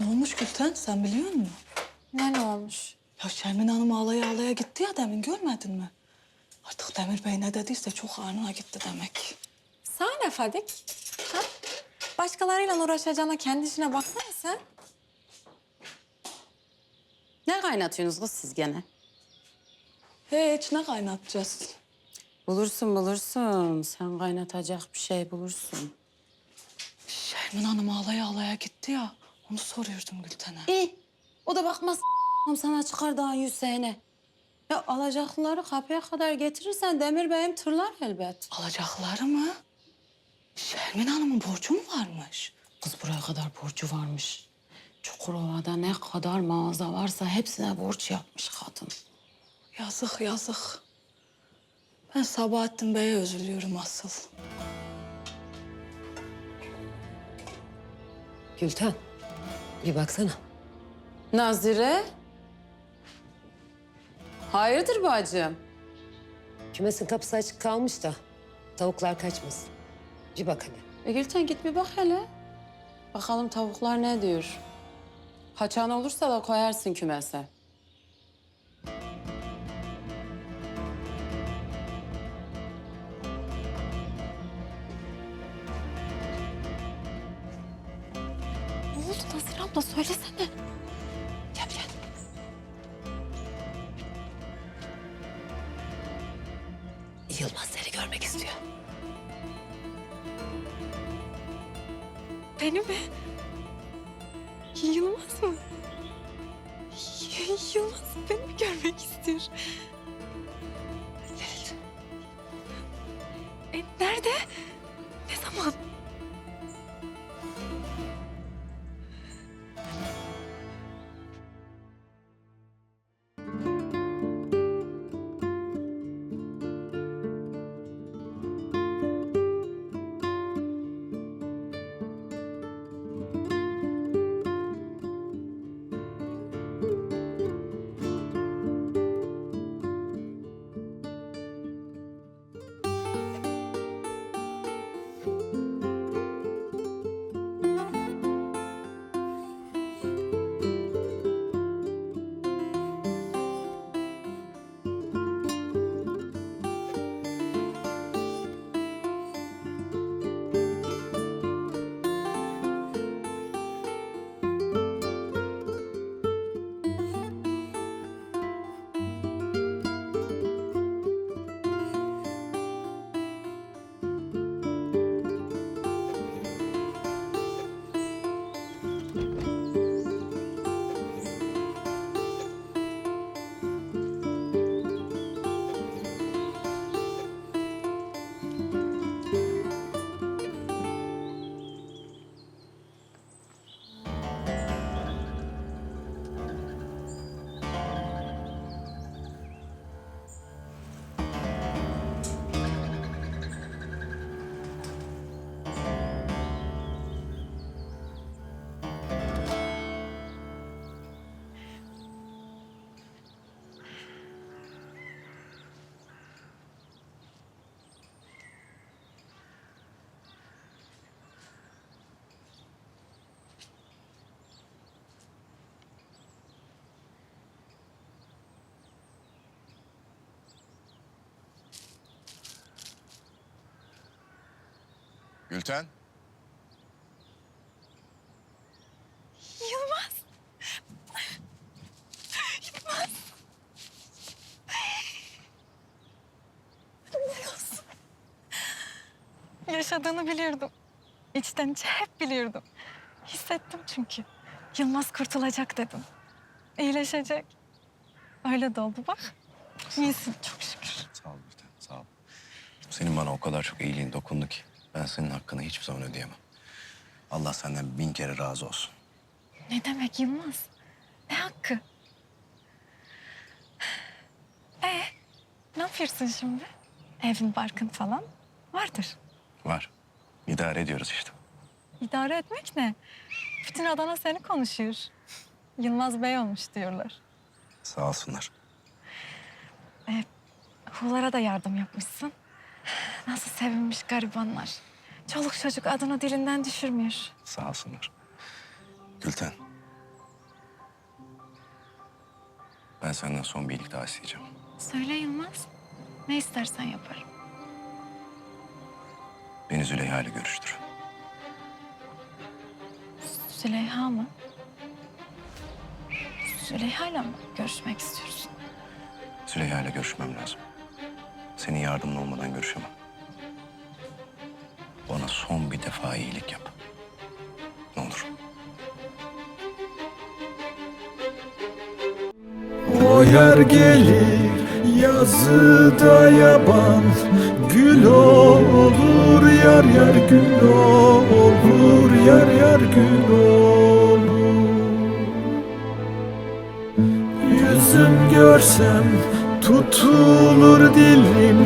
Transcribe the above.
Ne olmuş Gülten? Sen biliyor musun? Ne ne olmuş? Ya Şermin Hanım ağlaya ağlaya gitti ya demin görmedin mi? Artık Demir Bey ne dediyse çok ağrına gitti demek. Sana ne Fadik? Ha? Başkalarıyla uğraşacağına kendi işine baksana sen. Ne kaynatıyorsunuz kız siz gene? Hiç ne kaynatacağız? Bulursun bulursun. Sen kaynatacak bir şey bulursun. Şermin Hanım ağlaya ağlaya gitti ya. Onu soruyordum Gülten'e. İyi. O da bakmaz sana çıkar daha yüz sene. Ya alacaklıları kapıya kadar getirirsen Demir Bey'im tırlar elbet. Alacakları mı? Şermin Hanım'ın borcu mu varmış? Kız buraya kadar borcu varmış. Çukurova'da ne kadar mağaza varsa hepsine borç yapmış kadın. Yazık yazık. Ben Sabahattin Bey'e üzülüyorum asıl. Gülten, bir baksana. Nazire? Hayırdır bacım? Kümesin kapısı açık kalmış da tavuklar kaçmasın. Bir bak hadi. E Gülten git bir bak hele. Bakalım tavuklar ne diyor. Kaçan olursa da koyarsın kümese. Oldu Nazire abla söylesene. Gel gel. Yılmaz seni görmek istiyor. Beni mi? Yılmaz mı? Yılmaz beni mi görmek istiyor? Evet. E, nerede? Ne zaman? Gülten. Yılmaz. Yılmaz. Biliyorsun. Yaşadığını bilirdim. İçten içe hep bilirdim. Hissettim çünkü. Yılmaz kurtulacak dedim. İyileşecek. Öyle de oldu bak. İyisin çok şükür. Sağ ol Gülten, sağ ol. Senin bana o kadar çok iyiliğin dokundu ki ben senin hakkını hiçbir zaman ödeyemem. Allah senden bin kere razı olsun. Ne demek Yılmaz? Ne hakkı? Ee, ne yapıyorsun şimdi? Evin barkın falan vardır. Var. İdare ediyoruz işte. İdare etmek ne? Bütün Adana seni konuşuyor. Yılmaz Bey olmuş diyorlar. Sağ olsunlar. Hulara da yardım yapmışsın. Nasıl sevinmiş garibanlar. Çoluk çocuk adını dilinden düşürmüyor. Sağ olsunlar. Gülten. Ben senden son bir iyilik daha isteyeceğim. Söyle Yılmaz. Ne istersen yaparım. Beni Züleyha ile görüştür. Züleyha mı? Züleyha ile mi görüşmek istiyorsun? Züleyha ile görüşmem lazım. Senin yardımın olmadan görüşemem. Son bir defa iyilik yap. Ne olur. O yer gelir yazıda yaban Gül olur yar yar gül olur Yar yar gül olur Yüzüm görsem tutulur dilim